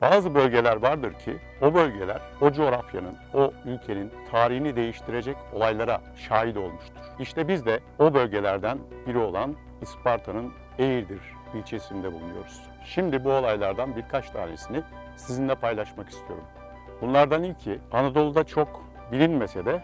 Bazı bölgeler vardır ki o bölgeler o coğrafyanın, o ülkenin tarihini değiştirecek olaylara şahit olmuştur. İşte biz de o bölgelerden biri olan Isparta'nın Eğirdir ilçesinde bulunuyoruz. Şimdi bu olaylardan birkaç tanesini sizinle paylaşmak istiyorum. Bunlardan ilki Anadolu'da çok bilinmese de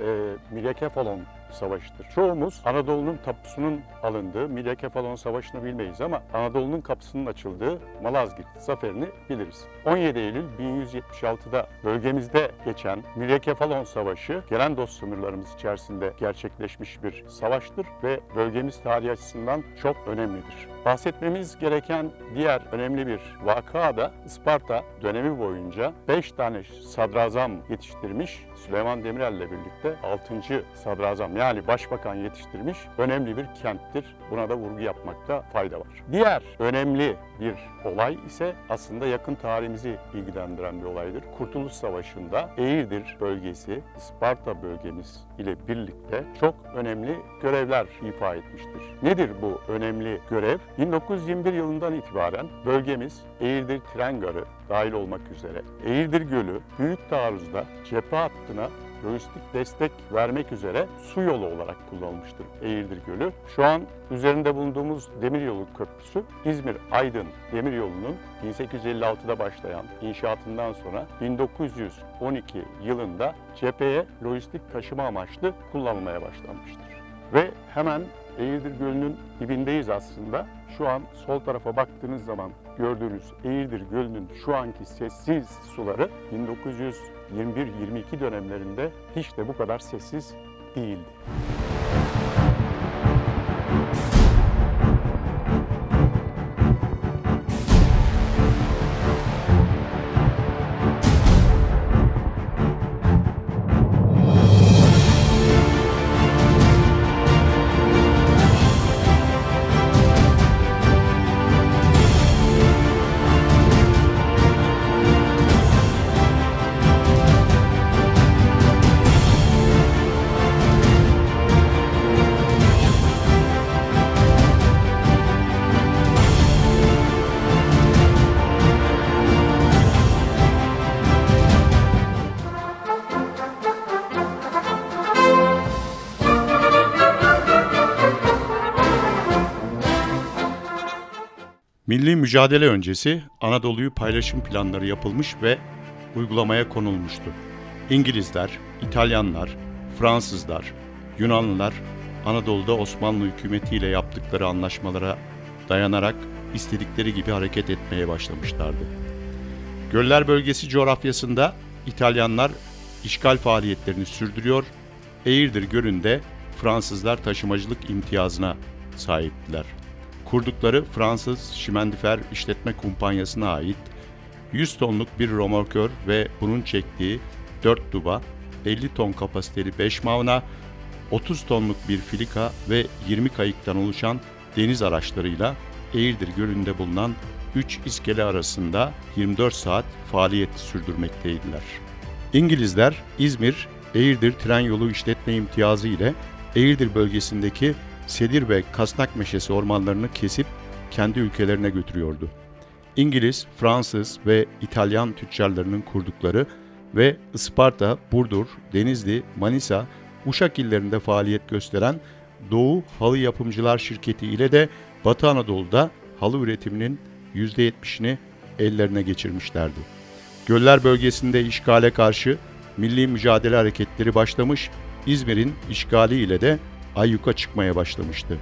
e, Miryakefalon Savaşı'dır. Çoğumuz Anadolu'nun tapusunun alındığı Miryakefalon Savaşı'nı bilmeyiz ama Anadolu'nun kapısının açıldığı Malazgirt Zaferi'ni biliriz. 17 Eylül 1176'da bölgemizde geçen Miryakefalon Savaşı Gelendos sınırlarımız içerisinde gerçekleşmiş bir savaştır ve bölgemiz tarihi açısından çok önemlidir. Bahsetmemiz gereken diğer önemli bir vaka da Isparta dönemi boyunca 5 tane sadrazam yetiştirmiş Süleyman Demirel ile birlikte 6. sadrazam yani başbakan yetiştirmiş önemli bir kenttir. Buna da vurgu yapmakta fayda var. Diğer önemli bir olay ise aslında yakın tarihimizi ilgilendiren bir olaydır. Kurtuluş Savaşı'nda Eğirdir bölgesi, Isparta bölgemiz ile birlikte çok önemli görevler ifa etmiştir. Nedir bu önemli görev? 1921 yılından itibaren bölgemiz Eğirdir Tren Garı dahil olmak üzere Eğirdir Gölü büyük taarruzda cephe hattına lojistik destek vermek üzere su yolu olarak kullanılmıştır Eğirdir Gölü. Şu an üzerinde bulunduğumuz demiryolu köprüsü İzmir-Aydın demiryolunun 1856'da başlayan inşaatından sonra 1912 yılında cepheye lojistik taşıma amaçlı kullanılmaya başlanmıştır. Ve hemen Eğirdir Gölü'nün dibindeyiz aslında. Şu an sol tarafa baktığınız zaman gördüğünüz Eğirdir Gölü'nün şu anki sessiz suları 1921-22 dönemlerinde hiç de bu kadar sessiz değildi. Milli mücadele öncesi Anadolu'yu paylaşım planları yapılmış ve uygulamaya konulmuştu. İngilizler, İtalyanlar, Fransızlar, Yunanlılar Anadolu'da Osmanlı hükümetiyle yaptıkları anlaşmalara dayanarak istedikleri gibi hareket etmeye başlamışlardı. Göller bölgesi coğrafyasında İtalyanlar işgal faaliyetlerini sürdürüyor, Eğirdir Gölü'nde Fransızlar taşımacılık imtiyazına sahiptiler kurdukları Fransız Şimendifer İşletme Kumpanyası'na ait 100 tonluk bir romorkör ve bunun çektiği 4 duba, 50 ton kapasiteli 5 mavna, 30 tonluk bir filika ve 20 kayıktan oluşan deniz araçlarıyla Eğirdir Gölü'nde bulunan 3 iskele arasında 24 saat faaliyet sürdürmekteydiler. İngilizler İzmir, Eğirdir tren yolu işletme imtiyazı ile Eğirdir bölgesindeki sedir ve kasnak meşesi ormanlarını kesip kendi ülkelerine götürüyordu. İngiliz, Fransız ve İtalyan tüccarlarının kurdukları ve Isparta, Burdur, Denizli, Manisa, Uşak illerinde faaliyet gösteren Doğu Halı Yapımcılar Şirketi ile de Batı Anadolu'da halı üretiminin %70'ini ellerine geçirmişlerdi. Göller bölgesinde işgale karşı milli mücadele hareketleri başlamış, İzmir'in işgali ile de ayyuka çıkmaya başlamıştı.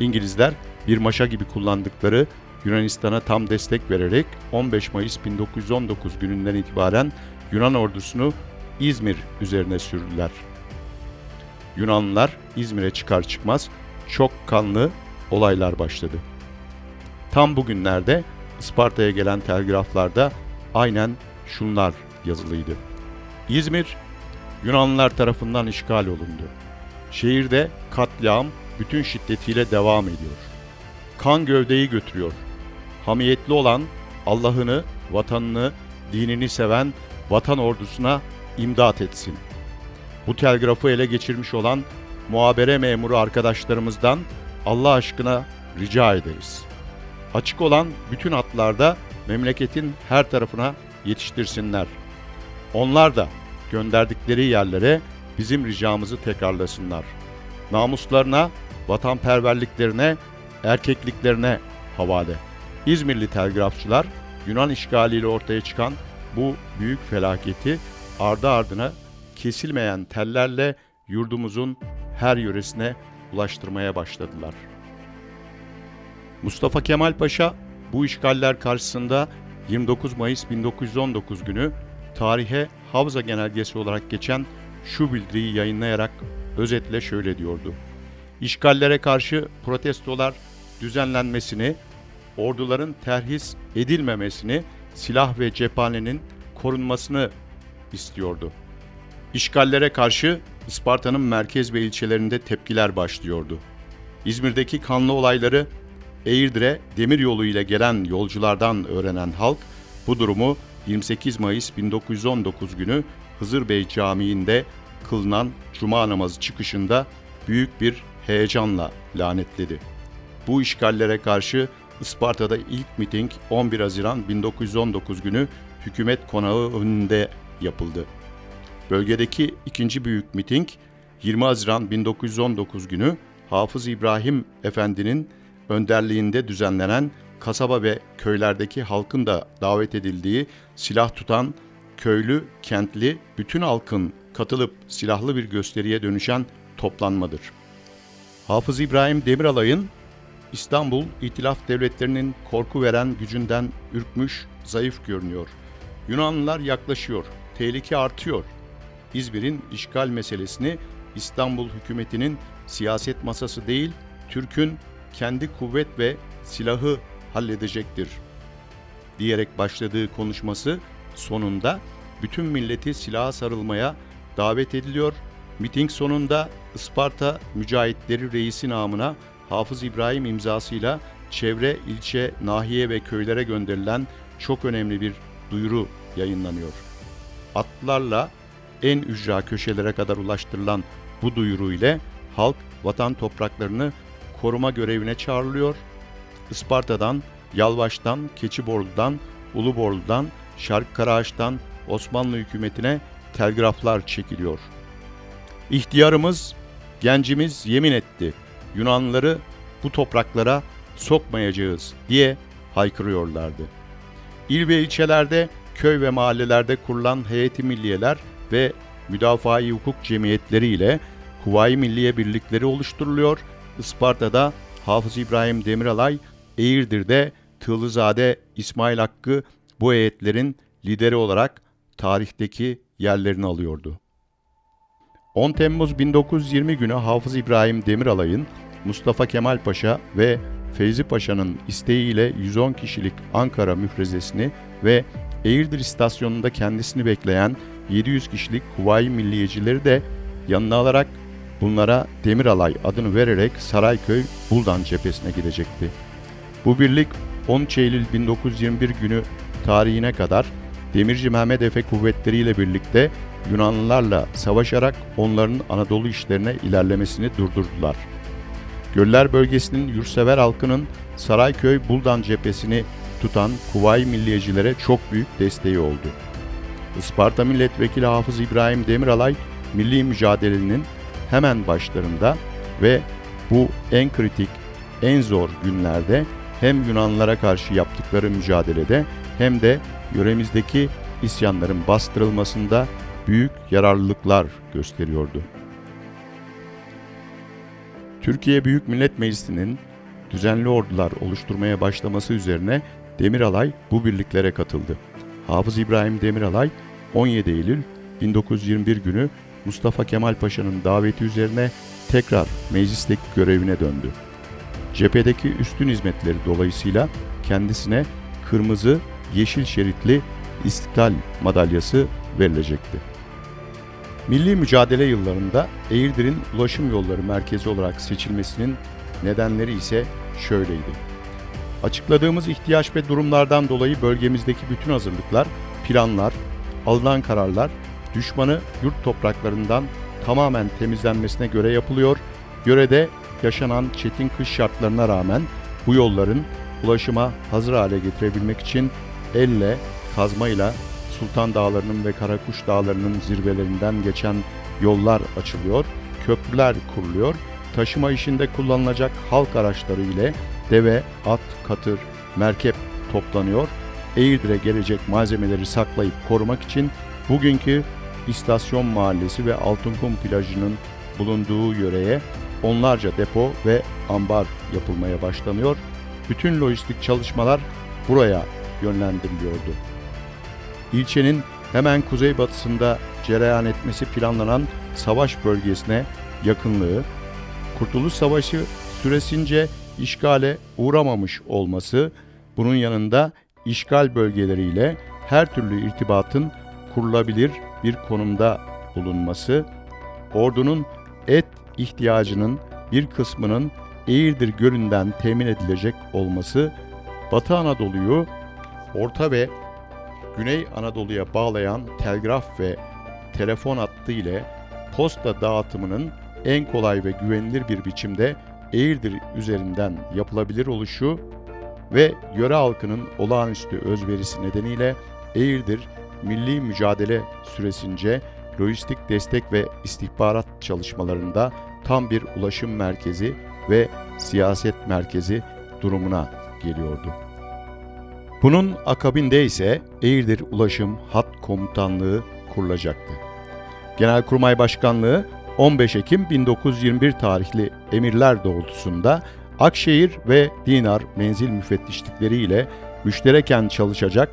İngilizler bir maşa gibi kullandıkları Yunanistan'a tam destek vererek 15 Mayıs 1919 gününden itibaren Yunan ordusunu İzmir üzerine sürdüler. Yunanlılar İzmir'e çıkar çıkmaz çok kanlı olaylar başladı. Tam bugünlerde Isparta'ya gelen telgraflarda aynen şunlar yazılıydı. İzmir Yunanlılar tarafından işgal olundu. Şehirde katliam bütün şiddetiyle devam ediyor. Kan gövdeyi götürüyor. Hamiyetli olan Allah'ını, vatanını, dinini seven vatan ordusuna imdat etsin. Bu telgrafı ele geçirmiş olan muhabere memuru arkadaşlarımızdan Allah aşkına rica ederiz. Açık olan bütün hatlarda memleketin her tarafına yetiştirsinler. Onlar da gönderdikleri yerlere bizim ricamızı tekrarlasınlar. Namuslarına, vatanperverliklerine, erkekliklerine havale. İzmirli telgrafçılar Yunan işgaliyle ortaya çıkan bu büyük felaketi ardı ardına kesilmeyen tellerle yurdumuzun her yöresine ulaştırmaya başladılar. Mustafa Kemal Paşa bu işgaller karşısında 29 Mayıs 1919 günü tarihe Havza Genelgesi olarak geçen şu bildiriyi yayınlayarak özetle şöyle diyordu. İşgallere karşı protestolar düzenlenmesini, orduların terhis edilmemesini, silah ve cephanenin korunmasını istiyordu. İşgallere karşı Isparta'nın merkez ve ilçelerinde tepkiler başlıyordu. İzmir'deki kanlı olayları Eğirdir'e demir yolu ile gelen yolculardan öğrenen halk bu durumu 28 Mayıs 1919 günü Hızır Bey Camii'nde kılınan cuma namazı çıkışında büyük bir heyecanla lanetledi. Bu işgallere karşı Isparta'da ilk miting 11 Haziran 1919 günü hükümet konağı önünde yapıldı. Bölgedeki ikinci büyük miting 20 Haziran 1919 günü Hafız İbrahim Efendi'nin önderliğinde düzenlenen kasaba ve köylerdeki halkın da davet edildiği silah tutan köylü, kentli, bütün halkın katılıp silahlı bir gösteriye dönüşen toplanmadır. Hafız İbrahim Demiralay'ın İstanbul İtilaf devletlerinin korku veren gücünden ürkmüş, zayıf görünüyor. Yunanlılar yaklaşıyor, tehlike artıyor. İzmir'in işgal meselesini İstanbul hükümetinin siyaset masası değil, Türk'ün kendi kuvvet ve silahı halledecektir diyerek başladığı konuşması sonunda bütün milleti silaha sarılmaya davet ediliyor. Miting sonunda Isparta Mücahitleri Reisi namına Hafız İbrahim imzasıyla çevre, ilçe, nahiye ve köylere gönderilen çok önemli bir duyuru yayınlanıyor. Atlarla en ücra köşelere kadar ulaştırılan bu duyuru ile halk vatan topraklarını koruma görevine çağrılıyor. Isparta'dan, Yalvaç'tan, Keçiborlu'dan, Uluborlu'dan, Şarkıkaraağaç'tan Osmanlı hükümetine telgraflar çekiliyor. İhtiyarımız, gencimiz yemin etti. Yunanlıları bu topraklara sokmayacağız diye haykırıyorlardı. İl ve ilçelerde, köy ve mahallelerde kurulan heyeti milliyeler ve müdafaa-i hukuk cemiyetleri ile Kuvayi Milliye birlikleri oluşturuluyor. Isparta'da Hafız İbrahim Demiralay, Eğirdir'de Tığlızade İsmail Hakkı bu heyetlerin lideri olarak tarihteki yerlerini alıyordu. 10 Temmuz 1920 günü Hafız İbrahim Demiralay'ın Mustafa Kemal Paşa ve Feyzi Paşa'nın isteğiyle 110 kişilik Ankara müfrezesini ve Eğirdir istasyonunda kendisini bekleyen 700 kişilik Kuvayi Milliyecileri de yanına alarak bunlara Demiralay adını vererek Sarayköy Buldan cephesine gidecekti. Bu birlik 13 Eylül 1921 günü tarihine kadar Demirci Mehmet Efe kuvvetleriyle birlikte Yunanlılarla savaşarak onların Anadolu işlerine ilerlemesini durdurdular. Göller bölgesinin yurtsever halkının Sarayköy Buldan cephesini tutan Kuvayi Milliyecilere çok büyük desteği oldu. Isparta Milletvekili Hafız İbrahim Demiralay milli mücadelenin hemen başlarında ve bu en kritik, en zor günlerde hem Yunanlılara karşı yaptıkları mücadelede hem de yöremizdeki isyanların bastırılmasında büyük yararlılıklar gösteriyordu. Türkiye Büyük Millet Meclisi'nin düzenli ordular oluşturmaya başlaması üzerine Demiralay bu birliklere katıldı. Hafız İbrahim Demiralay 17 Eylül 1921 günü Mustafa Kemal Paşa'nın daveti üzerine tekrar meclisteki görevine döndü. Cephedeki üstün hizmetleri dolayısıyla kendisine kırmızı, yeşil şeritli İstiklal madalyası verilecekti. Milli mücadele yıllarında Eğirdir'in ulaşım yolları merkezi olarak seçilmesinin nedenleri ise şöyleydi. Açıkladığımız ihtiyaç ve durumlardan dolayı bölgemizdeki bütün hazırlıklar, planlar, alınan kararlar düşmanı yurt topraklarından tamamen temizlenmesine göre yapılıyor. Yörede yaşanan çetin kış şartlarına rağmen bu yolların ulaşıma hazır hale getirebilmek için elle, kazmayla Sultan Dağları'nın ve Karakuş Dağları'nın zirvelerinden geçen yollar açılıyor, köprüler kuruluyor, taşıma işinde kullanılacak halk araçları ile deve, at, katır, merkep toplanıyor. Eğirdir'e gelecek malzemeleri saklayıp korumak için bugünkü İstasyon Mahallesi ve Altınkum plajının bulunduğu yöreye onlarca depo ve ambar yapılmaya başlanıyor. Bütün lojistik çalışmalar buraya yönlendiriliyordu. İlçenin hemen kuzeybatısında cereyan etmesi planlanan savaş bölgesine yakınlığı, Kurtuluş Savaşı süresince işgale uğramamış olması, bunun yanında işgal bölgeleriyle her türlü irtibatın kurulabilir bir konumda bulunması, ordunun et ihtiyacının bir kısmının Eğirdir Gölü'nden temin edilecek olması, Batı Anadolu'yu Orta ve Güney Anadolu'ya bağlayan telgraf ve telefon hattı ile posta dağıtımının en kolay ve güvenilir bir biçimde Eğirdir üzerinden yapılabilir oluşu ve yöre halkının olağanüstü özverisi nedeniyle Eğirdir milli mücadele süresince lojistik destek ve istihbarat çalışmalarında tam bir ulaşım merkezi ve siyaset merkezi durumuna geliyordu. Bunun akabinde ise Eğirdir Ulaşım Hat Komutanlığı kurulacaktı. Genelkurmay Başkanlığı 15 Ekim 1921 tarihli emirler doğrultusunda Akşehir ve Dinar menzil müfettişlikleri ile müştereken çalışacak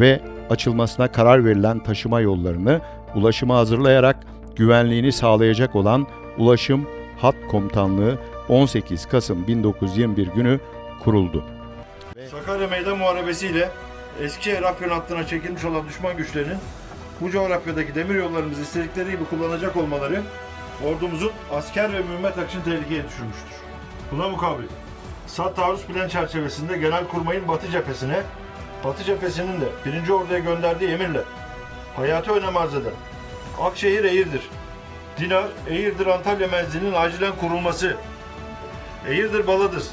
ve açılmasına karar verilen taşıma yollarını ulaşıma hazırlayarak güvenliğini sağlayacak olan Ulaşım Hat Komutanlığı 18 Kasım 1921 günü kuruldu. Sakarya Meydan Muharebesi ile Eskişehir Afyon hattına çekilmiş olan düşman güçlerinin bu coğrafyadaki demir yollarımızı istedikleri gibi kullanacak olmaları ordumuzun asker ve mühimmet akışını tehlikeye düşürmüştür. Buna mukabil SAT taarruz plan çerçevesinde Genelkurmay'ın Batı cephesine, Batı cephesinin de 1. Ordu'ya gönderdiği emirle hayatı önem arz eden Akşehir Eğirdir, Dinar Eğirdir Antalya menzilinin acilen kurulması, Eğirdir Baladız,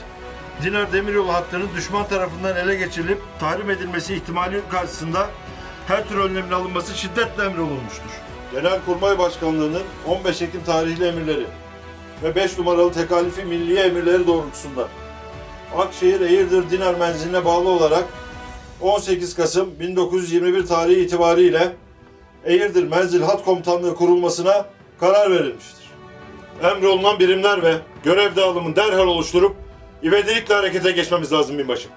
Dinar Demiryolu hattının düşman tarafından ele geçirilip tahrim edilmesi ihtimali karşısında her tür önlemin alınması şiddetle emrolunmuştur. Genelkurmay Başkanlığı'nın 15 Ekim tarihli emirleri ve 5 numaralı tekalifi milliye emirleri doğrultusunda Akşehir Eğirdir Dinar menziline bağlı olarak 18 Kasım 1921 tarihi itibariyle Eğirdir Menzil Hat Komutanlığı kurulmasına karar verilmiştir. Emrolunan birimler ve görev dağılımını derhal oluşturup ivedilikle harekete geçmemiz lazım binbaşım.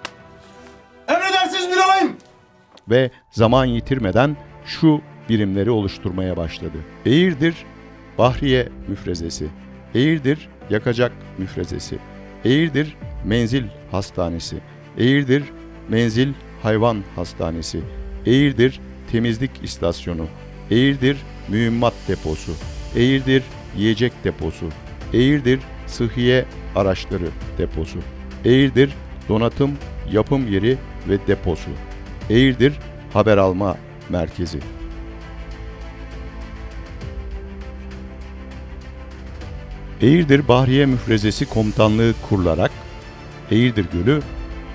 Emredersiniz bir alayım. ve zaman yitirmeden şu birimleri oluşturmaya başladı. Eğirdir Bahriye müfrezesi, Eğirdir Yakacak müfrezesi, Eğirdir Menzil Hastanesi, Eğirdir Menzil Hayvan Hastanesi, Eğirdir Temizlik İstasyonu, Eğirdir Mühimmat Deposu, Eğirdir Yiyecek Deposu, Eğirdir Sıhhiye Araçları Deposu, Eğirdir Donatım Yapım Yeri ve Deposu, Eğirdir Haber Alma Merkezi. Eğirdir Bahriye Müfrezesi Komutanlığı kurularak Eğirdir Gölü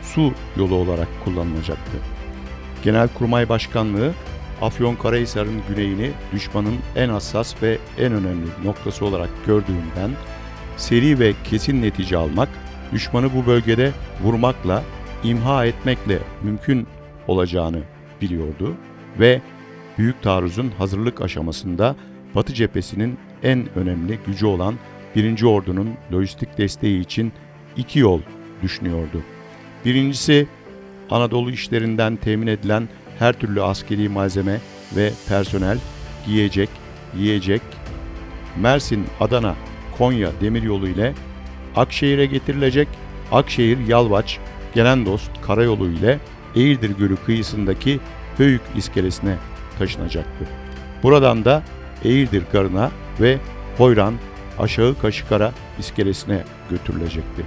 su yolu olarak kullanılacaktı. Genelkurmay Başkanlığı Afyonkarahisar'ın güneyini düşmanın en hassas ve en önemli noktası olarak gördüğünden seri ve kesin netice almak, düşmanı bu bölgede vurmakla, imha etmekle mümkün olacağını biliyordu ve Büyük Taarruz'un hazırlık aşamasında Batı cephesinin en önemli gücü olan 1. Ordu'nun lojistik desteği için iki yol düşünüyordu. Birincisi Anadolu işlerinden temin edilen her türlü askeri malzeme ve personel, giyecek, yiyecek, Mersin, Adana, Konya demiryolu ile Akşehir'e getirilecek, Akşehir, Yalvaç, Gelendost karayolu ile Eğirdir Gölü kıyısındaki Höyük iskelesine taşınacaktı. Buradan da Eğirdir Garı'na ve Hoyran Aşağı Kaşıkara iskelesine götürülecekti.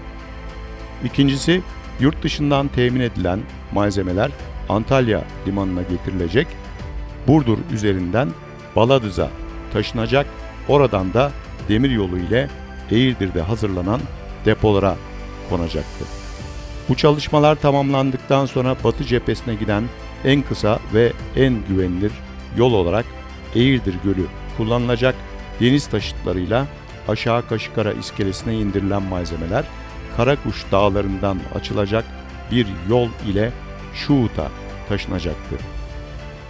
İkincisi, yurt dışından temin edilen malzemeler Antalya limanına getirilecek, Burdur üzerinden Baladız'a taşınacak, oradan da demir yolu ile Eğirdir'de hazırlanan depolara konacaktı. Bu çalışmalar tamamlandıktan sonra Batı cephesine giden en kısa ve en güvenilir yol olarak Eğirdir Gölü kullanılacak deniz taşıtlarıyla aşağı Kaşıkara iskelesine indirilen malzemeler Karakuş dağlarından açılacak bir yol ile Şuhut'a taşınacaktı.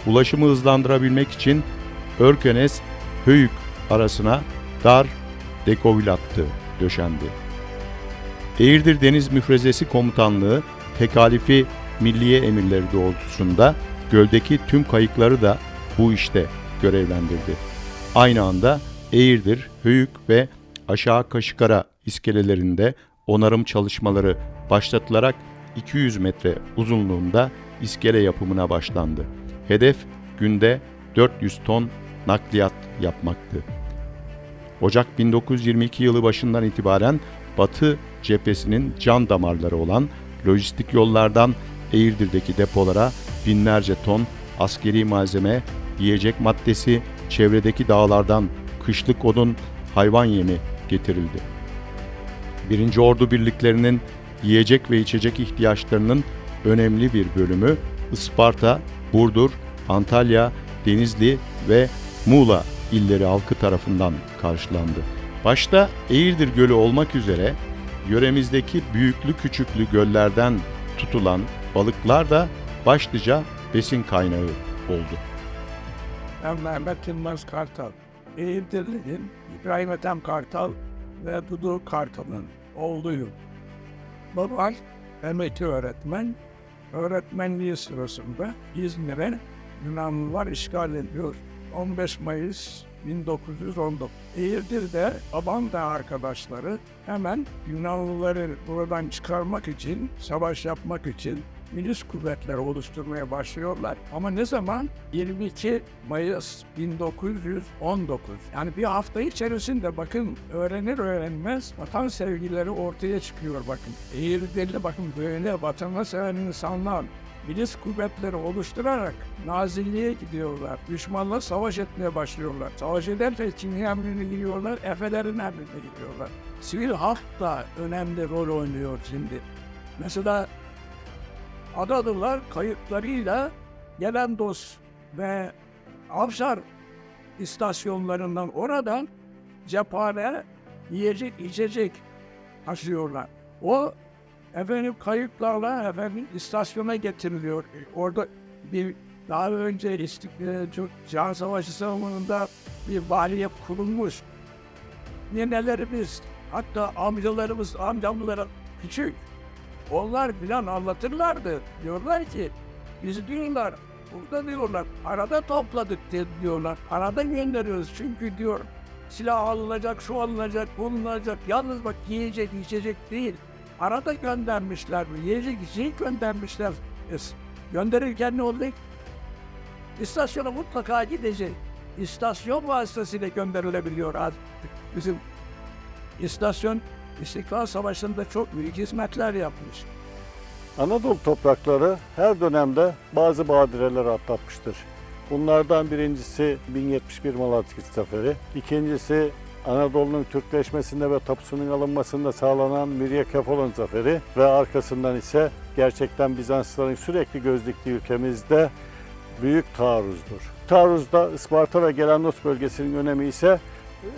Ulaşımı hızlandırabilmek için Örkenes Höyük arasına dar dekovil hattı döşendi. Eğirdir Deniz Müfrezesi Komutanlığı tekalifi milliye emirleri doğrultusunda göldeki tüm kayıkları da bu işte görevlendirdi. Aynı anda Eğirdir, Höyük ve Aşağı Kaşıkara iskelelerinde onarım çalışmaları başlatılarak 200 metre uzunluğunda iskele yapımına başlandı. Hedef günde 400 ton nakliyat yapmaktı. Ocak 1922 yılı başından itibaren Batı cephesinin can damarları olan lojistik yollardan Eğirdir'deki depolara binlerce ton askeri malzeme, yiyecek maddesi, çevredeki dağlardan kışlık odun, hayvan yemi getirildi. Birinci Ordu birliklerinin yiyecek ve içecek ihtiyaçlarının önemli bir bölümü Isparta, Burdur, Antalya, Denizli ve Muğla illeri halkı tarafından karşılandı. Başta Eğirdir Gölü olmak üzere yöremizdeki büyüklü küçüklü göllerden tutulan balıklar da başlıca besin kaynağı oldu. Ben Mehmet Yılmaz Kartal. Eğitimli'nin İbrahim Ethem Kartal ve Dudu Kartal'ın oğluyum. Babam emekli öğretmen. Öğretmenliği sırasında İzmir'e Yunanlılar işgal ediyor. 15 Mayıs 1919. Eğirdir'de babam da arkadaşları hemen Yunanlıları buradan çıkarmak için, savaş yapmak için milis kuvvetleri oluşturmaya başlıyorlar. Ama ne zaman? 22 Mayıs 1919. Yani bir hafta içerisinde bakın öğrenir öğrenmez vatan sevgileri ortaya çıkıyor bakın. Eğridirli bakın böyle vatana seven insanlar milis kuvvetleri oluşturarak Nazilliğe gidiyorlar. Düşmanla savaş etmeye başlıyorlar. Savaş ederken kimin emrine gidiyorlar? Efelerin emrine gidiyorlar. Sivil halk da önemli rol oynuyor şimdi. Mesela Adalılar kayıklarıyla gelen dost ve Avşar istasyonlarından oradan cephane yiyecek içecek taşıyorlar. O efendim kayıklarla efendim istasyona getiriliyor. Orada bir daha önce İstiklal çok Can Savaşı zamanında bir valiye kurulmuş. Nenelerimiz hatta amcalarımız amcamlara küçük onlar filan anlatırlardı. Diyorlar ki biz diyorlar burada diyorlar arada topladık diyorlar. Arada gönderiyoruz çünkü diyor silah alınacak, şu alınacak, bu alınacak. Yalnız bak yiyecek, içecek değil. Arada göndermişler mi? Yiyecek, içecek göndermişler. Gönderirken ne oldu? İstasyona mutlaka gidecek. İstasyon vasıtasıyla gönderilebiliyor artık. Bizim istasyon İstiklal Savaşı'nda çok büyük hizmetler yapmış. Anadolu toprakları her dönemde bazı badireler atlatmıştır. Bunlardan birincisi 1071 Malazgirt Zaferi, ikincisi Anadolu'nun Türkleşmesinde ve tapusunun alınmasında sağlanan Mirya Kefalon Zaferi ve arkasından ise gerçekten Bizanslıların sürekli göz ülkemizde büyük taarruzdur. Taarruzda Isparta ve Gelanos bölgesinin önemi ise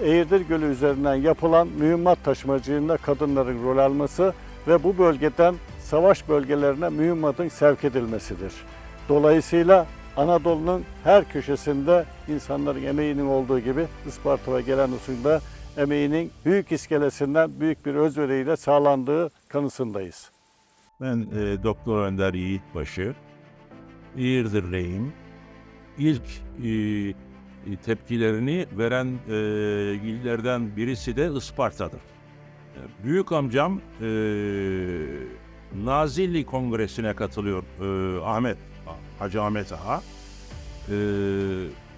Eğirdir Gölü üzerinden yapılan mühimmat taşımacılığında kadınların rol alması ve bu bölgeden savaş bölgelerine mühimmatın sevk edilmesidir. Dolayısıyla Anadolu'nun her köşesinde insanların emeğinin olduğu gibi Isparta ve Gelanos'un da emeğinin büyük iskelesinden büyük bir özveriyle sağlandığı kanısındayız. Ben e, Doktor Önder Yiğitbaşı, İğirdir'leyim. İlk e, e, tepkilerini veren e, illerden birisi de Isparta'dır. E, Büyük amcam e, Nazilli Kongresi'ne katılıyor e, Ahmet, Hacı Ahmet Ağa. E,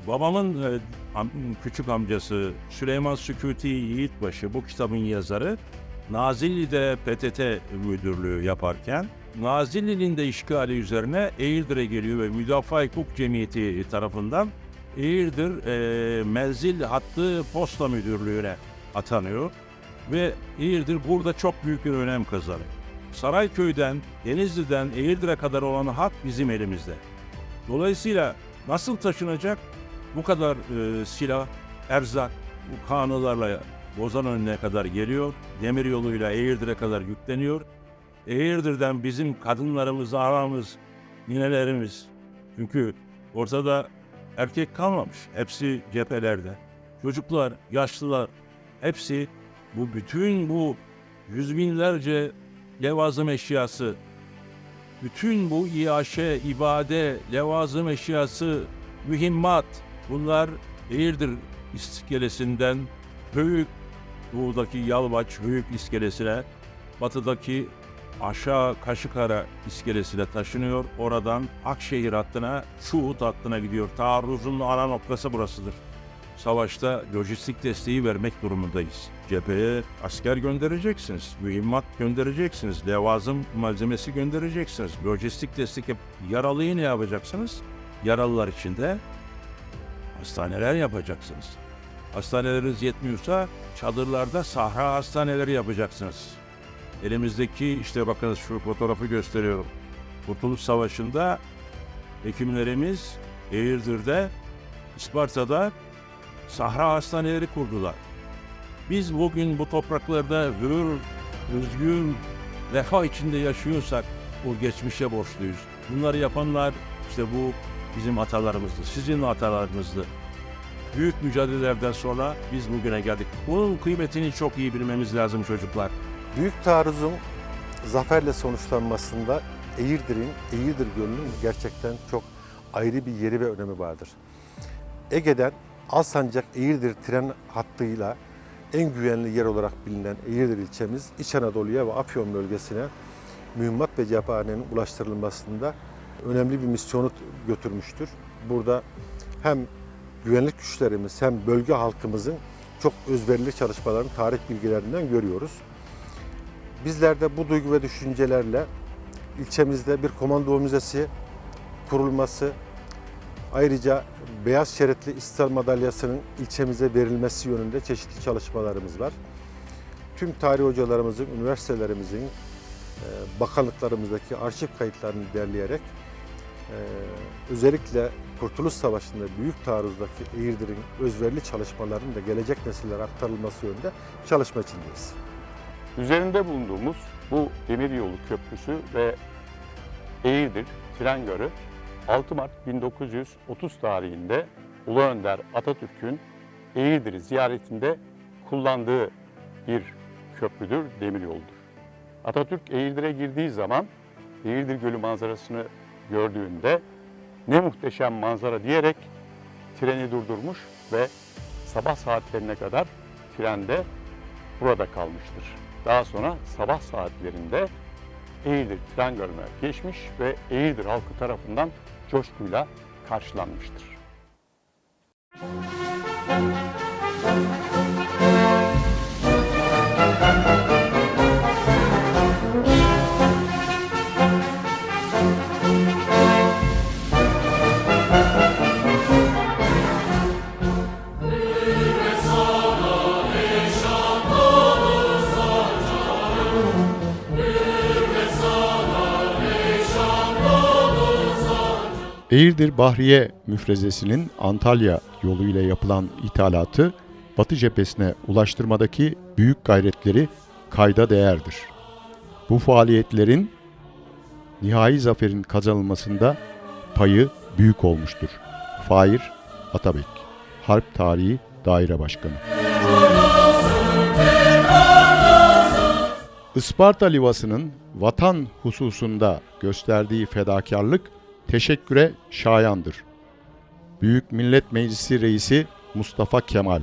babamın e, am- küçük amcası Süleyman Sükuti Yiğitbaşı bu kitabın yazarı Nazilli'de PTT müdürlüğü yaparken Nazilli'nin de işgali üzerine Eğirdir'e geliyor ve Müdafaa Hukuk Cemiyeti tarafından Eğirdir e, menzil hattı posta müdürlüğüne atanıyor ve Eğirdir burada çok büyük bir önem kazanıyor. Sarayköy'den, Denizli'den Eğirdir'e kadar olan hat bizim elimizde. Dolayısıyla nasıl taşınacak? Bu kadar e, silah, erzak, bu kanılarla Bozan önüne kadar geliyor. Demir yoluyla Eğirdir'e kadar yükleniyor. Eğirdir'den bizim kadınlarımız, ağamız, ninelerimiz. Çünkü ortada erkek kalmamış. Hepsi cephelerde. Çocuklar, yaşlılar, hepsi bu bütün bu yüz binlerce levazım eşyası, bütün bu iaşe, ibade, levazım eşyası, mühimmat bunlar Eğirdir iskelesinden Höyük, doğudaki Yalvaç Höyük iskelesine, batıdaki aşağı Kaşıkara iskelesine taşınıyor. Oradan Akşehir hattına, Şuhut hattına gidiyor. Taarruzun ana noktası burasıdır. Savaşta lojistik desteği vermek durumundayız. Cepheye asker göndereceksiniz, mühimmat göndereceksiniz, levazım malzemesi göndereceksiniz. Lojistik destek yap- yaralıyı ne yapacaksınız? Yaralılar için de hastaneler yapacaksınız. Hastaneleriniz yetmiyorsa çadırlarda sahra hastaneleri yapacaksınız. Elimizdeki işte bakın şu fotoğrafı gösteriyorum. Kurtuluş Savaşı'nda hekimlerimiz Eğirdir'de, Isparta'da sahra hastaneleri kurdular. Biz bugün bu topraklarda hür, özgür, refah içinde yaşıyorsak o geçmişe borçluyuz. Bunları yapanlar işte bu bizim atalarımızdı, sizin atalarınızdı. Büyük mücadelelerden sonra biz bugüne geldik. Bunun kıymetini çok iyi bilmemiz lazım çocuklar. Büyük taarruzun zaferle sonuçlanmasında Eğirdir'in, Eğirdir Gölü'nün gerçekten çok ayrı bir yeri ve önemi vardır. Ege'den Alsancak Eğirdir tren hattıyla en güvenli yer olarak bilinen Eğirdir ilçemiz İç Anadolu'ya ve Afyon bölgesine mühimmat ve cephanenin ulaştırılmasında önemli bir misyonu götürmüştür. Burada hem güvenlik güçlerimiz hem bölge halkımızın çok özverili çalışmalarını tarih bilgilerinden görüyoruz. Bizler de bu duygu ve düşüncelerle ilçemizde bir komando müzesi kurulması, ayrıca beyaz şeritli İstiklal Madalyası'nın ilçemize verilmesi yönünde çeşitli çalışmalarımız var. Tüm tarih hocalarımızın, üniversitelerimizin, e, bakanlıklarımızdaki arşiv kayıtlarını derleyerek e, özellikle Kurtuluş Savaşı'nda büyük taarruzdaki Eğirdir'in özverili çalışmalarının da gelecek nesillere aktarılması yönünde çalışma içindeyiz. Üzerinde bulunduğumuz bu demiryolu köprüsü ve Eğirdir tren garı 6 Mart 1930 tarihinde Ulu Önder Atatürk'ün Eğirdir'i ziyaretinde kullandığı bir köprüdür, demiryoludur. Atatürk Eğirdir'e girdiği zaman Eğirdir Gölü manzarasını gördüğünde ne muhteşem manzara diyerek treni durdurmuş ve sabah saatlerine kadar trende burada kalmıştır. Daha sonra sabah saatlerinde Eğirdir tren garına geçmiş ve Eğirdir halkı tarafından coşkuyla karşılanmıştır. Eğirdir Bahriye müfrezesinin Antalya yoluyla yapılan ithalatı Batı cephesine ulaştırmadaki büyük gayretleri kayda değerdir. Bu faaliyetlerin nihai zaferin kazanılmasında payı büyük olmuştur. Fair Atabek, Harp Tarihi Daire Başkanı. Isparta Livası'nın vatan hususunda gösterdiği fedakarlık teşekküre şayandır. Büyük Millet Meclisi Reisi Mustafa Kemal